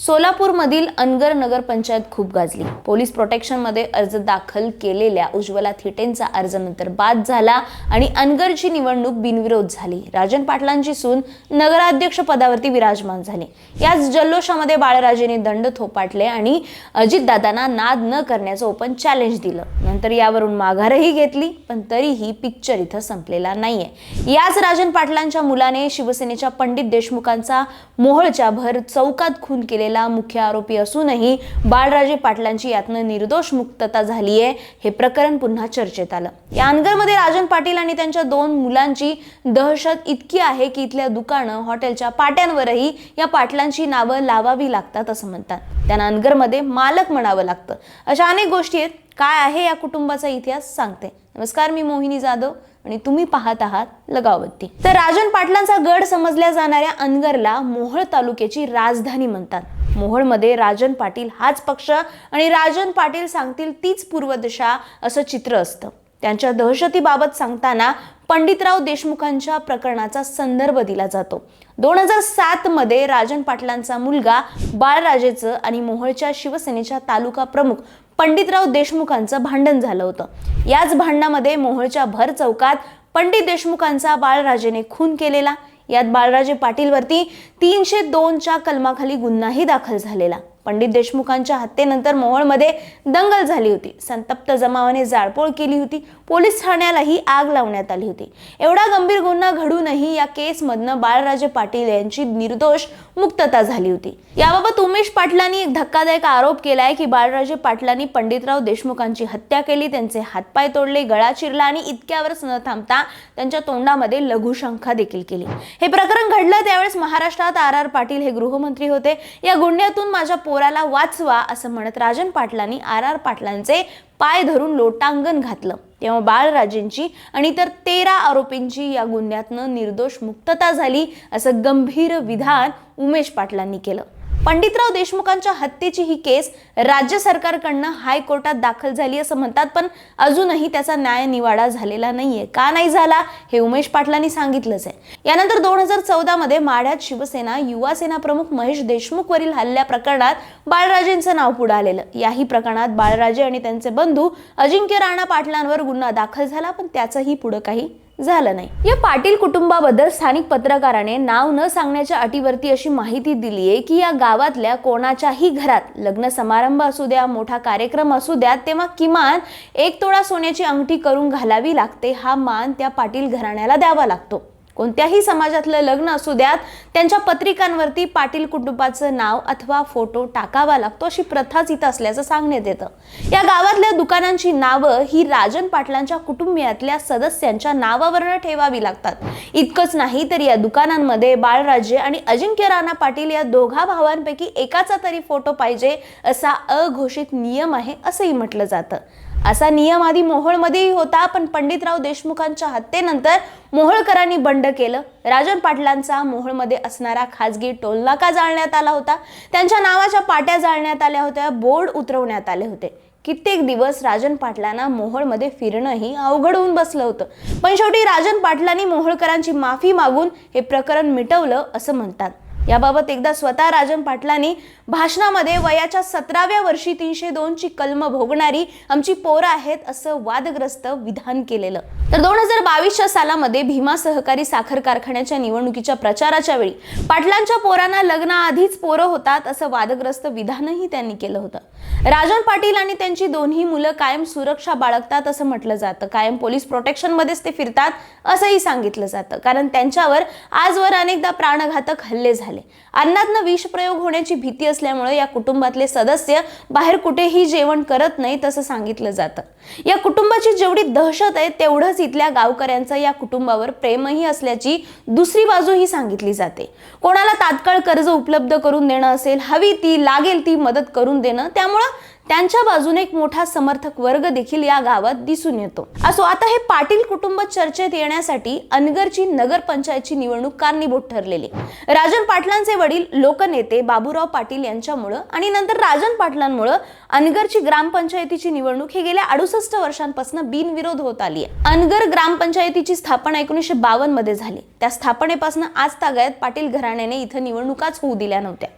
सोलापूरमधील अनगर नगरपंचायत खूप गाजली. पोलीस प्रोटेक्शनमध्ये अर्ज दाखल केलेल्या उज्ज्वला थिटेंचा अर्ज नंतर बाद झाला आणि अनगरची निवडणूक बिनविरोध झाली. राजन पाटलांची सून नगराध्यक्ष पदावरती विराजमान झाली. याच जल्लोषामध्ये बाळराजेने दंड थोपाटले आणि अजितदादांना नाद न करण्याचं ओपन चॅलेंज दिलं. नंतर यावरून माघारही घेतली पण तरीही पिक्चर इथं संपलेला नाहीये. याच राजन पाटलांच्या मुलाने शिवसेनेच्या पंडित देशमुखांचा मोहळच्या भर चौकात खून केलेला मुख्य आरोपी असूनही बाळराजे पाटलांची यातनं निर्दोष मुक्तता झालीये हे प्रकरण पुन्हा चर्चेत आलं. या अनगरमध्ये राजन पाटील आणि त्यांच्या दोन मुलांची दहशत इतकी आहे की इथल्या दुकानं हॉटेलच्या पाट्यांवरही या पाटलांची नावं लावावी लागतात असं म्हणतात. त्यांना अनगरमध्ये मालक म्हणावं लागतं. अशा अनेक गोष्टी आहेत. काय आहे या कुटुंबाचा इतिहास सांगते. नमस्कार मी मोहिनी जाधव आणि तुम्ही पाहत आहात लगावती तर राजन पाटलांचा गड समजल्या जाणाऱ्या अनगरला मोहोळ तालुक्याची राजधानी म्हणतात. मोहोळमध्ये राजन पाटील हाच पक्ष आणि राजन पाटील सांगतील तीच पूर्वदशा असं चित्र असतं. त्यांच्या दहशतीबाबत सांगताना पंडितराव देशमुखांच्या प्रकरणाचा संदर्भ दिला जातो. दोन हजार सातमध्ये राजन पाटलांचा मुलगा बाळराजेचं आणि मोहोळच्या शिवसेनेच्या तालुका प्रमुख पंडितराव देशमुखांचं भांडण झालं होतं. याच भांडणामध्ये मोहोळच्या भर चौकात पंडित देशमुखांचा बाळराजेने खून केलेला यात बाळराजे पाटीलवरती तीनशे दोनच्या कलमाखाली गुन्हाही दाखल झालेला. पंडित देशमुखांच्या हत्येनंतर मोहोळमध्ये दंगल झाली होती. संतप्त जमावाने जाळपोळ केली होती. पोलीस ठाण्यालाही आग लावण्यात आली होती. एवढा गंभीर गुन्हा घडूनही या केसमधनं बाळराजे पाटील यांची निर्दोष मुक्तता झाली होती. याबाबत उमेश पाटलांनी एक धक्कादायक आरोप केलाय की बाळराजे पाटलांनी पंडितराव देशमुखांची हत्या केली त्यांचे हातपाय तोडले गळा चिरला आणि इतक्यावरच न थांबता त्यांच्या तोंडामध्ये लघुशंखा देखील केली. हे प्रकरण घडलं त्यावेळेस महाराष्ट्रात आर आर पाटील हे गृहमंत्री होते. या गुन्ह्यातून माझ्या पोराला वाचवा असं म्हणत राजन पाटलांनी आर आर पाटलांचे पाय धरून लोटांगण घातलं. तेव्हा बाळराजेंची आणि इतर तेरा आरोपींची या गुन्ह्यातनं निर्दोष मुक्तता झाली असं गंभीर विधान उमेश पाटलांनी केलं. पंडितराव देशमुखांच्या हत्येची ही केस राज्य सरकारकडनं हायकोर्टात दाखल झाली असं म्हणतात पण अजूनही त्याचा न्याय निवाडा झालेला नाहीये. का नाही झाला हे उमेश पाटलांनी सांगितलंच आहे. यानंतर दोन हजार चौदा मध्ये माढ्यात शिवसेना युवा सेना प्रमुख महेश देशमुख वरील हल्ल्या प्रकरणात बाळराजेंचं नाव पुढे आलेलं. याही प्रकरणात बाळराजे आणि त्यांचे बंधू अजिंक्य राणा पाटलांवर गुन्हा दाखल झाला पण त्याचंही पुढं काही झालं नाही. या पाटील कुटुंबाबद्दल स्थानिक पत्रकाराने नाव न सांगण्याच्या अटीवरती अशी माहिती दिली आहे की या गावातल्या कोणाच्याही घरात लग्न समारंभ असू द्या मोठा कार्यक्रम असू द्या तेव्हा किमान एक तोळा सोन्याची अंगठी करून घालावी लागते. हा मान त्या पाटील घराण्याला द्यावा लागतो. कोणत्याही समाजातलं लग्न असू द्यात त्यांच्या पत्रिकांवरती पाटील कुटुंबाचं नाव अथवा फोटो टाकावा लागतो अशी प्रथाच इथं असल्याचं सांगण्यात येतं. या गावातल्या दुकानांची नावं ही राजन पाटलांच्या कुटुंबियातल्या सदस्यांच्या नावावरनं ठेवावी लागतात. इतकंच नाही तर या दुकानांमध्ये बाळराजे आणि अजिंक्य राणा पाटील या दोघा भावांपैकी एकाचा तरी फोटो पाहिजे असा अघोषित नियम आहे असंही म्हटलं जातं. असा नियम आधी मोहोळमध्येही होता पण पंडितराव देशमुखांच्या हत्येनंतर मोहोळकरांनी बंड केलं. राजन पाटलांचा मोहोळमध्ये असणारा खाजगी टोलनाका जाळण्यात आला होता. त्यांच्या नावाच्या पाट्या जाळण्यात आल्या होत्या बोर्ड उतरवण्यात आले होते. कित्येक दिवस राजन पाटलांना मोहोळमध्ये फिरणंही अवघड होऊन बसलं होतं. पण शेवटी राजन पाटलांनी मोहोळकरांची माफी मागून हे प्रकरण मिटवलं असं म्हणतात. याबाबत एकदा स्वतः राजन पाटलांनी भाषणामध्ये वयाच्या सतराव्या वर्षी तीनशे दोनची कलम भोगणारी आमची पोरं आहेत असं वादग्रस्त विधान केलेलं. तर दोन हजार बावीसच्या सालामध्ये भीमा सहकारी साखर कारखान्याच्या निवडणुकीच्या प्रचाराच्या वेळी पाटलांच्या पोरांना लग्नाआधीच पोरं होतात असं वादग्रस्त विधानही त्यांनी केलं होतं. राजन पाटील आणि त्यांची दोन्ही मुलं कायम सुरक्षा बाळगतात असं म्हटलं जातं. कायम पोलीस प्रोटेक्शनमध्येच ते फिरतात असंही सांगितलं जातं. कारण त्यांच्यावर आजवर अनेकदा प्राणघातक हल्ले झाले. अन्नातनं विषप्रयोग होण्याची भीती असल्यामुळे या कुटुंबातले सदस्य बाहेर कुठेही जेवण करत नाहीत असं सांगितलं जातं. या कुटुंबाची जेवढी दहशत आहे तेवढंच इथल्या गावकऱ्यांचं या कुटुंबावर प्रेमही असल्याची दुसरी बाजूही सांगितली जाते. कोणाला तात्काळ कर्ज उपलब्ध करून देणं असेल हवी ती लागेल ती मदत करून देणं त्यामुळं त्यांच्या बाजूने एक मोठा समर्थक वर्ग देखील या गावात दिसून येतो. असो आता हे पाटील कुटुंब चर्चेत येण्यासाठी अनगरची नगरपंचायतची निवडणूक कारणीभूत ठरलेली. राजन पाटलांचे वडील लोकनेते बाबूराव पाटील यांच्यामुळं आणि नंतर राजन पाटलांमुळं अनगरची ग्रामपंचायतीची निवडणूक ही गेल्या अडुसष्ट वर्षांपासून बिनविरोध होत आली आहे अनगर ग्रामपंचायतीची स्थापना एकोणीसशे बावन्नमध्ये झाली. त्या स्थापनेपासून आज तागायत पाटील घराण्याने इथं निवडणुकाच होऊ दिल्या नव्हत्या.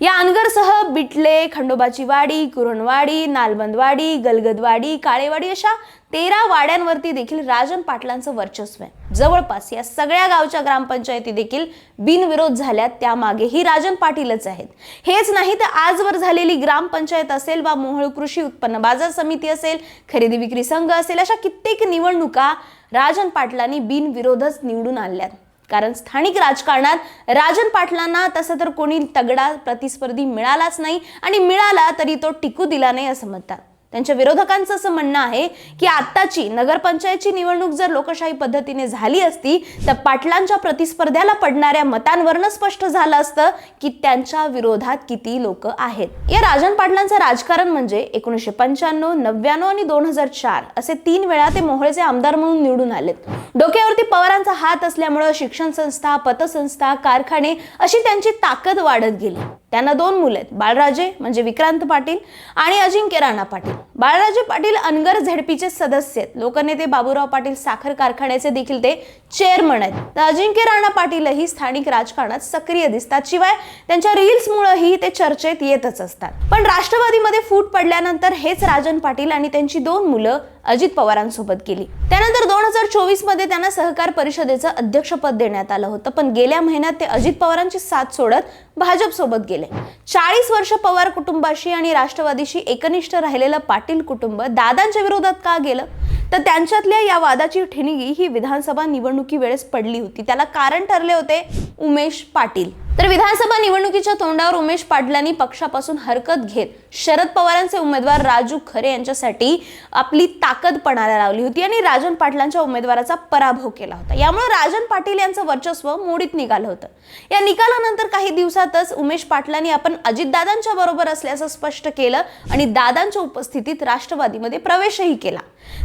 या अनगरसह बिटले खंडोबाची वाडी कुरणवाडी नालबंदवाडी गलगदवाडी काळेवाडी अशा तेरा वाड्यांवरती देखील राजन पाटलांचं वर्चस्व आहे. जवळपास या सगळ्या गावच्या ग्रामपंचायती देखील बिनविरोध झाल्यात त्यामागेही राजन पाटीलच आहेत. हेच नाही तर आजवर झालेली ग्रामपंचायत असेल वा मोहळ कृषी उत्पन्न बाजार समिती असेल खरेदी विक्री संघ असेल अशा कित्येक निवडणुका राजन पाटलांनी बिनविरोधच निवडून आणल्यात. कारण स्थानिक राजकारणात राजन पाटलांना तसं तर कोणी तगडा प्रतिस्पर्धी मिळालाच नाही आणि मिळाला तरी तो टिकू दिला नाही असं म्हणतात. त्यांच्या विरोधकांचं असं म्हणणं आहे की आत्ताची नगरपंचायतची निवडणूक जर लोकशाही पद्धतीने झाली असती तर पाटलांच्या प्रतिस्पर्ध्याला पडणाऱ्या मतांवरनं स्पष्ट झालं असतं की त्यांच्या विरोधात किती लोक आहेत. या राजन पाटलांचं राजकारण म्हणजे एकोणीसशे पंच्याण्णव नव्याण्णव आणि दोन हजार चार असे तीन वेळा ते मोहळेचे आमदार म्हणून निवडून आलेत. डोक्यावरती पवारांचा हात असल्यामुळं शिक्षण संस्था पतसंस्था कारखाने अशी त्यांची ताकद वाढत गेली. त्यांना दोन मुलं आहेत. बाळराजे म्हणजे विक्रांत पाटील आणि अजिंक्य राणा पाटील. बाळराजे पाटील अनगर झेडपीचे सदस्य आहेत. लोकनेते बाबूराव पाटील साखर कारखान्याचे देखील ते चेअरमन आहेत. तर अजिंक्य राणा पाटीलही स्थानिक राजकारणात सक्रिय दिसतात. शिवाय त्यांच्या रील्समुळेही ते चर्चेत येतच असतात. पण राष्ट्रवादीमध्ये फूट पडल्यानंतर हेच राजन पाटील आणि त्यांची दोन मुलं अजित पवारांसोबत गेली त्यानंतर दोन हजार चोवीसमध्ये त्यांना सहकार परिषदेचं अध्यक्षपद देण्यात आलं होतं पण गेल्या महिन्यात ते अजित पवारांची साथ सोडत भाजप सोबत गेले. चाळीस वर्ष पवार कुटुंबाशी आणि राष्ट्रवादीशी एकनिष्ठ राहिलेलं पाटील कुटुंब दादांच्या विरोधात का गेलं? तर त्यांच्यातल्या या वादाची ठिणगी ही विधानसभा निवडणुकी वेळेस पडली होती. त्याला कारण ठरले होते उमेश पाटील. तर विधानसभा निवडणुकीच्या तोंडावर उमेश पाटलांनी पक्षापासून हरकत घेत शरद पवारांचे उमेदवार राजू खरे यांच्यासाठी आपली ताकद पणाला लावली होती आणि राजन पाटलांच्या उमेदवाराचा पराभव केला होता. यामुळे राजन पाटील यांचं वर्चस्व मोडीत निघालं होतं. या निकालानंतर काही दिवसातच उमेश पाटलांनी आपण अजितदादांच्या बरोबर असल्याचं स्पष्ट केलं आणि दादांच्या उपस्थितीत राष्ट्रवादीमध्ये प्रवेशही केला.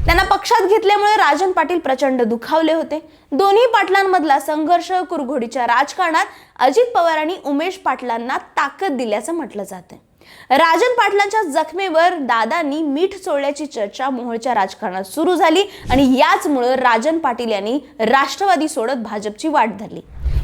त्यांना पक्षात घेतल्यामुळे राजन पाटील प्रचंड दुखावले होते. दोन्ही पाटलांमधला संघर्ष कुरघोडीच्या राजकारणात अजित पवारांनी उमेश पाटलांना ताकद दिल्याचं म्हटलं जातं राजन पाटलांच्या जखमेवर दादांनी मीठ चोळल्याची चर्चा मोहोळच्या राजकारणात सुरू झाली आणि याचमुळं राजन पाटील यांनी राष्ट्रवादी सोडत भाजपची वाट धरली.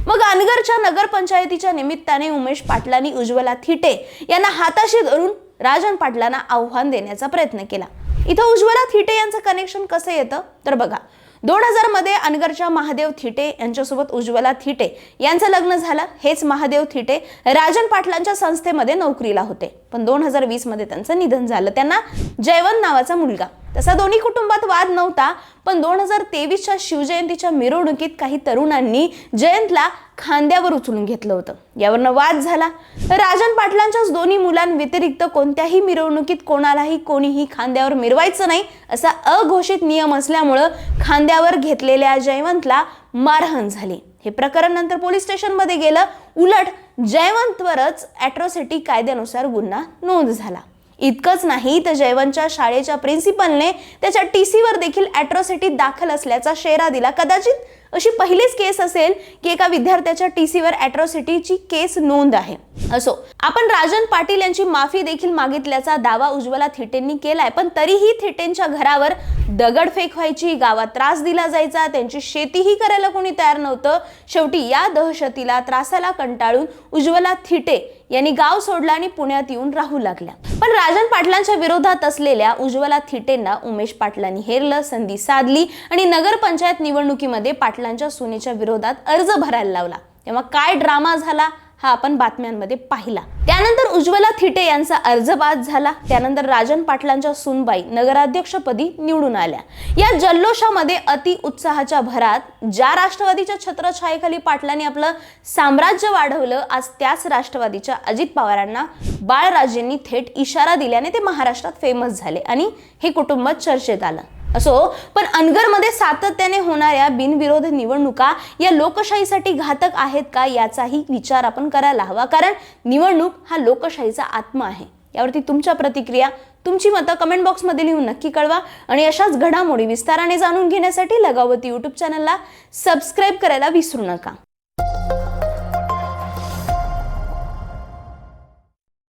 मग अनगरच्या नगरपंचायतीच्या निमित्ताने उमेश पाटलांनी उज्ज्वला थिटे यांना हाताशी धरून राजन पाटलांना आव्हान देण्याचा प्रयत्न केला. इथं उज्ज्वला थिटे यांचं कनेक्शन कसं येतं? तर बघा दोन हजारमध्ये अनगरच्या महादेव थिटे यांच्यासोबत उज्ज्वला थिटे यांचं लग्न झालं. हेच महादेव थिटे राजन पाटलांच्या संस्थेमध्ये नोकरीला होते. पण दोन हजार वीसमध्ये त्यांचं निधन झालं. त्यांना जयवंत नावाचा मुलगा. तसा दोन्ही कुटुंबात वाद नव्हता पण दोन हजार तेवीसच्या शिवजयंतीच्या मिरवणुकीत काही तरुणांनी जयंतला खांद्यावर उचलून घेतलं होतं. यावरनं वाद झाला. राजन पाटलांच्याच दोन्ही मुलांव्यतिरिक्त कोणत्याही मिरवणुकीत कोणालाही कोणीही खांद्यावर मिरवायचं नाही असा अघोषित नियम असल्यामुळं खांद्यावर घेतलेल्या जयवंतला मारहाण झाली. हे प्रकरण नंतर पोलीस स्टेशनमध्ये गेलं. उलट जयवंतवरच ॲट्रॉसिटी कायद्यानुसार गुन्हा नोंद झाला. इतकंच नाही तर जयवंतच्या शाळेच्या प्रिन्सिपलने त्याच्या टी सीवर देखील ॲट्रॉसिटी दाखल असल्याचा शेरा दिला. कदाचित अशी पहिलीच केस असेल की एका विद्यार्थ्याच्या टी सीवर अॅट्रॉसिटीची केस नोंद आहे. असो आपण राजन पाटील यांची माफी देखील मागितल्याचा दावा उज्ज्वला थिटेंनी केलाय पण तरीही थिटेंच्या घरावर दगडफेक व्हायची गावात त्रास दिला जायचा त्यांची शेतीही करायला कोणी तयार नव्हतं. शेवटी या दहशतीला त्रासाला कंटाळून उज्ज्वला थिटे यांनी गाव सोडला आणि पुण्यात येऊन राहू लागल्या. पण राजन पाटलांच्या विरोधात असलेल्या उज्ज्वला थिटेंना उमेश पाटलांनी हेरलं संधी साधली आणि नगरपंचायत निवडणुकीमध्ये पाटला पाटलांच्या सुनेच्या विरोधात अर्ज भरायला लावला. तेव्हा काय ड्रामा झाला हा आपण बातम्यांमध्ये पाहिला. त्यानंतर उज्ज्वला थिटे यांचा अर्ज बाद झाला. त्यानंतर राजन पाटलांच्या सुनबाई नगराध्यक्षपदी निवडून आल्या. या जल्लोषामध्ये अति उत्साहाच्या भरात ज्या राष्ट्रवादीच्या छत्रछायेखाली पाटलांनी आपलं साम्राज्य वाढवलं आज त्याच राष्ट्रवादीच्या अजित पवारांना बाळराजेंनी थेट इशारा दिल्याने ते महाराष्ट्रात फेमस झाले आणि हे कुटुंब चर्चेत आलं. असो पण अनगरमध्ये सातत्याने होणाऱ्या बिनविरोध निवडणुका या लोकशाहीसाठी घातक आहेत का याचाही विचार आपण करायला हवा. कारण निवडणूक हा लोकशाहीचा आत्मा आहे. यावरती तुमच्या प्रतिक्रिया तुमची मतं कमेंट बॉक्समध्ये लिहून नक्की कळवा आणि अशाच घडामोडी विस्ताराने जाणून घेण्यासाठी लगावती यूट्यूब चॅनलला सबस्क्राईब करायला विसरू नका.